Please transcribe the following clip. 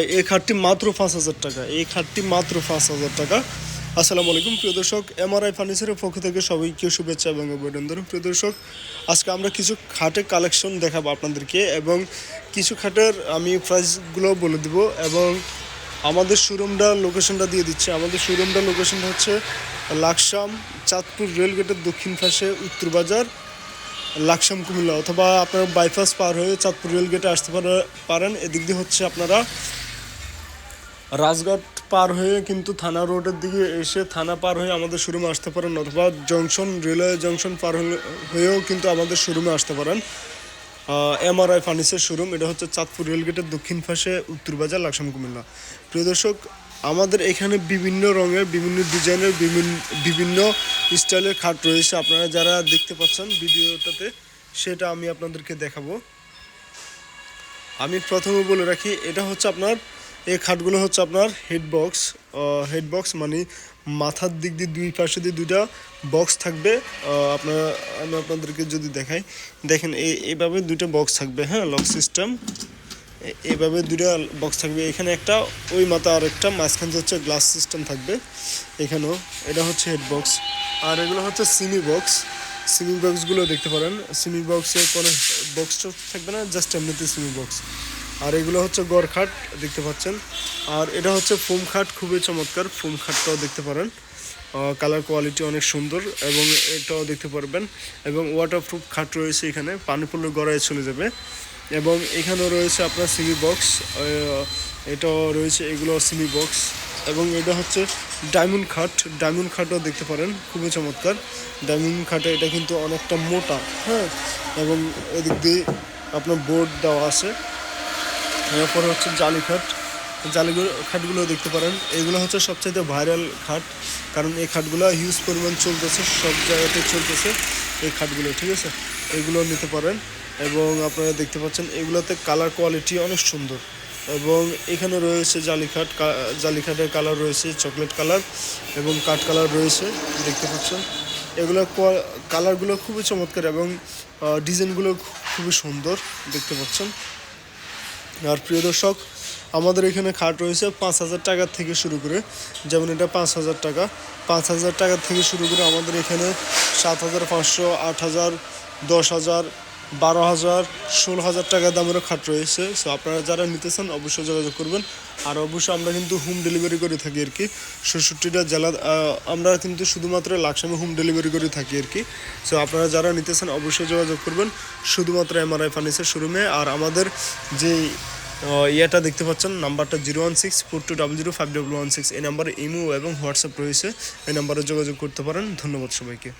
এই খাটটি মাত্র পাঁচ হাজার টাকা, এই খাটটি মাত্র পাঁচ হাজার টাকা। আসসালামু আলাইকুম, প্রিয় দর্শক এমআরআই ফার্নিচারের পক্ষ থেকে সবাইকে শুভেচ্ছা এবং অভিনন্দন। প্রিয় দর্শক, আজকে আমরা কিছু খাটের কালেকশন দেখাবো আপনাদেরকে এবং কিছু খাটের আমি প্রাইসগুলো বলে দিব এবং আমাদের শোরুমটা লোকেশনটা দিয়ে দিচ্ছে। আমাদের শোরুমটা লোকেশনটা হচ্ছে লাকসাম চাঁদপুর রেলগেটের দক্ষিণ পাশে উত্তর বাজার, লাকসাম কুমিল্লা। অথবা আপনারা বাইপাস পার হয়ে চাঁদপুর রেলগেটে আসতে পারে- পারেন। এদিক দিয়ে হচ্ছে আপনারা রাজঘাট পার হয়ে কিন্তু থানা রোডের দিকে এসে থানা পার হয়ে আমাদের শোরুমে আসতে পারেন অথবা জংশন, রেলওয়ে জংশন পার হয়েও কিন্তু আমাদের শোরুমে আসতে পারেন। এমআরআই ফার্নিচার শোরুম, এটা হচ্ছে চাঁদপুর রেলগেটের দক্ষিণ পাশে উত্তরবাজার লাকসাম কুমিল্লা। প্রিয় দর্শক, আমাদের এখানে বিভিন্ন রঙের, বিভিন্ন ডিজাইনের, বিভিন্ন বিভিন্ন স্টাইলের খাট রয়েছে। আপনারা যারা দেখতে পাচ্ছেন ভিডিওটাতে, সেটা আমি আপনাদেরকে দেখাবো। আমি প্রথমে বলে রাখি, এটা হচ্ছে আপনার এই খাটগুলো হচ্ছে আপনার হেড বক্স হেড বক্স মানে মাথার দিক দিয়ে, দুই পাশে দিয়ে দুইটা বক্স থাকবে। আপনার, আমি আপনাদেরকে যদি দেখাই, দেখেন এই, এইভাবে দুইটা বক্স থাকবে হ্যাঁ লক সিস্টেম এইভাবে দুইটা বক্স থাকবে। এখানে একটা, ওই মাথা আর একটা, মাঝখান হচ্ছে গ্লাস সিস্টেম থাকবে এখানেও। এটা হচ্ছে হেড বক্স আর এগুলো হচ্ছে সিমি বক্স সিমি বক্সগুলো দেখতে পারেন। সিমি বক্সে কোনো বক্স থাকবে না জাস্ট এমনিতে সিমি বক্স আর এগুলো হচ্ছে গড় খাট দেখতে পাচ্ছেন। আর এটা হচ্ছে ফোম খাট খুবই চমৎকার। ফোম খাটটাও দেখতে পারেন। কালার কোয়ালিটি অনেক সুন্দর এবং এটাও দেখতে পারবেন। এবং ওয়াটারপ্রুফ খাট রয়েছে এখানে পানি পড়লে গড়ায় চলে যাবে। এবং এখানেও রয়েছে আপনার সিমি বক্স এটাও রয়েছে, এগুলো সিমি বক্স। এবং এটা হচ্ছে ডায়মন্ড খাট, ডায়মন্ড খাটও দেখতে পারেন, খুবই চমৎকার। ডায়মন্ড খাটে এটা কিন্তু অনেকটা মোটা হ্যাঁ? এবং এদিক দিয়ে আপনার বোর্ড দেওয়া আছে। এরপরে হচ্ছে জালি খাট। জালিগুলো, খাটগুলো দেখতে পারেন। এগুলো হচ্ছে সবচাইতে ভাইরাল খাট, কারণ এই খাটগুলো হিউজ পরিমাণ চলতেছে, সব জায়গাতে চলতেছে এই খাটগুলো, ঠিক আছে? এগুলো নিতে পারেন এবং আপনারা দেখতে পাচ্ছেন, এগুলোতে কালার কোয়ালিটি অনেক সুন্দর এবং এখানে রয়েছে জালি খাট জালি খাটের কালার রয়েছে চকলেট কালার এবং কাঠ কালার রয়েছে, দেখতে পাচ্ছেন? এগুলো কালারগুলো খুবই চমৎকার এবং ডিজাইনগুলো খুবই সুন্দর, দেখতে পাচ্ছেন? আর প্রিয় দর্শক, আমাদের এখানে খাট রয়েছে পাঁচ হাজার টাকা থেকে শুরু করে, যেমন এটা পাঁচ হাজার টাকা। পাঁচ হাজার টাকা থেকে শুরু করে আমাদের এখানে সাত হাজার পাঁচশো, আট হাজার, দশ হাজার বারো হাজার, ষোলো হাজার টাকা দামেরও খাট রয়েছে। সো আপনারা যারা নিতে চান, অবশ্যই যোগাযোগ করবেন। আর অবশ্যই আমরা কিন্তু হোম ডেলিভারি করে থাকি আর কি। ষষট্টিটা জেলা আমরা কিন্তু শুধুমাত্র লাকসামে হোম ডেলিভারি করে থাকি আর কি। সো আপনারা যারা নিতে চান, অবশ্যই যোগাযোগ করবেন। শুধুমাত্র এমআরআই ফার্নিচার শোরুমে। আর আমাদের যে ইয়েটা দেখতে পাচ্ছেন, নাম্বারটা zero one six four two double zero five double one six. এই নাম্বারে ইমো এবং হোয়াটসঅ্যাপ রয়েছে। এই নাম্বারে যোগাযোগ করতে পারেন। ধন্যবাদ সবাইকে।